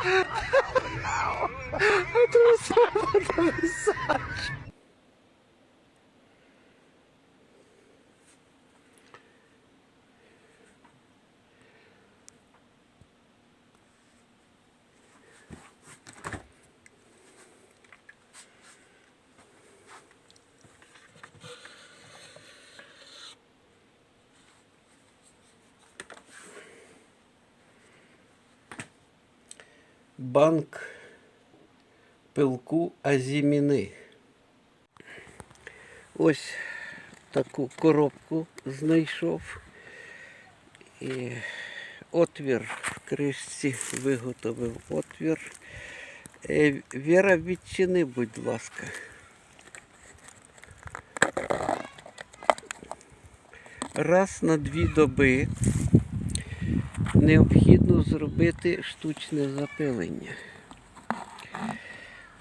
I threw a slap at the massage. Банк пилку Азіміни. Ось таку коробку знайшов. І отвір в кришці виготовив отвір. Е, Віра, відчини, будь ласка. Раз на дві доби необхідно зробити штучне запилення.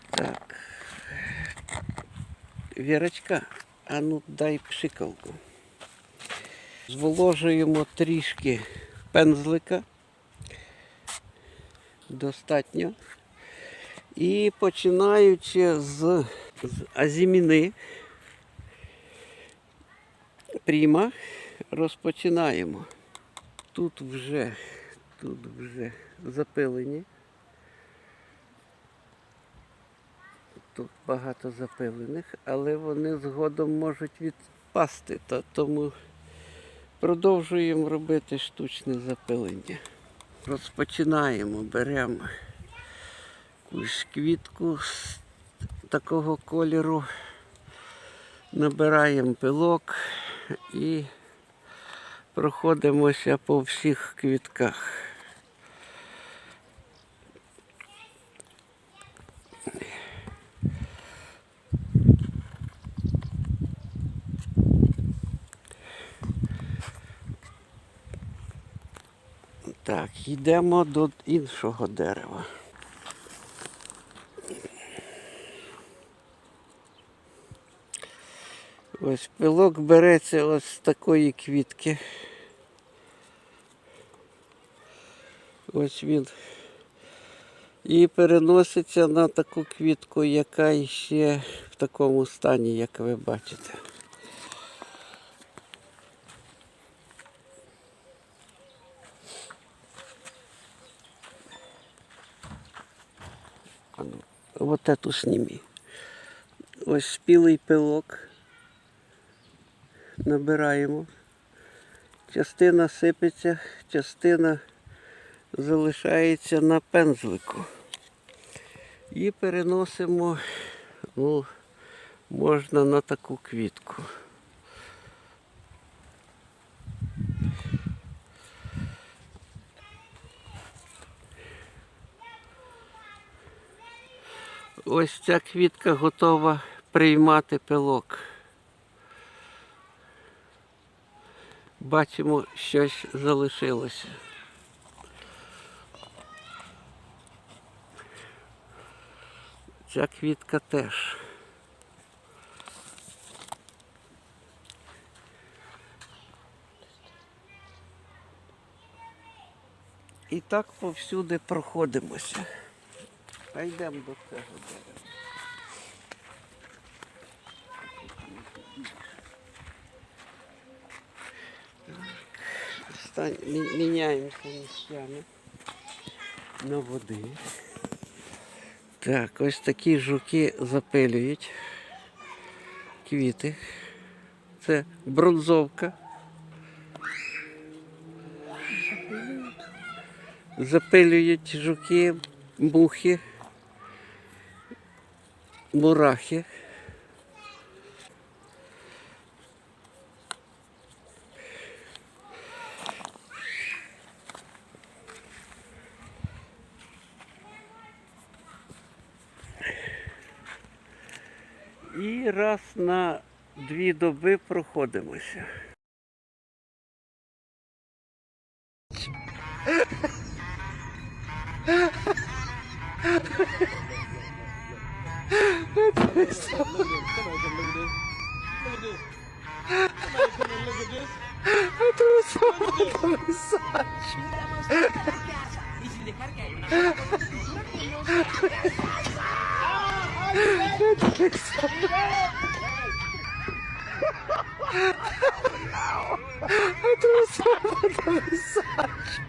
Так. Вірочка, а ну дай пшикалку. Зволожуємо трішки пензлика. Достатньо. І починаючи з, з азіміни, пріма, розпочинаємо. Тут вже, тут вже запилені. Тут багато запилених, але вони згодом можуть відпасти, та тому продовжуємо робити штучне запилення. Розпочинаємо, беремо якусь квітку з такого кольору, набираємо пилок і проходимося по всіх квітках. Так, йдемо до іншого дерева. Ось пилок береться ось з такої квітки. Ось він. І переноситься на таку квітку, яка ще в такому стані, як ви бачите. Вот эту сними. Ось спілий пилок. Набираємо. Частина сипеться, частина залишається на пензлику. І переносимо, ну, можна на таку квітку. Ось ця квітка готова приймати пилок. Бачимо, щось залишилося. Ця квітка теж. І так повсюди проходимося. А до цього дерева. Міняємося місцями на води. Так, ось такі жуки запилюють квіти. Це бронзовка. Запилюють жуки, мухи, мурахи. І раз на дві доби проходимося. I threw a slap at the massage.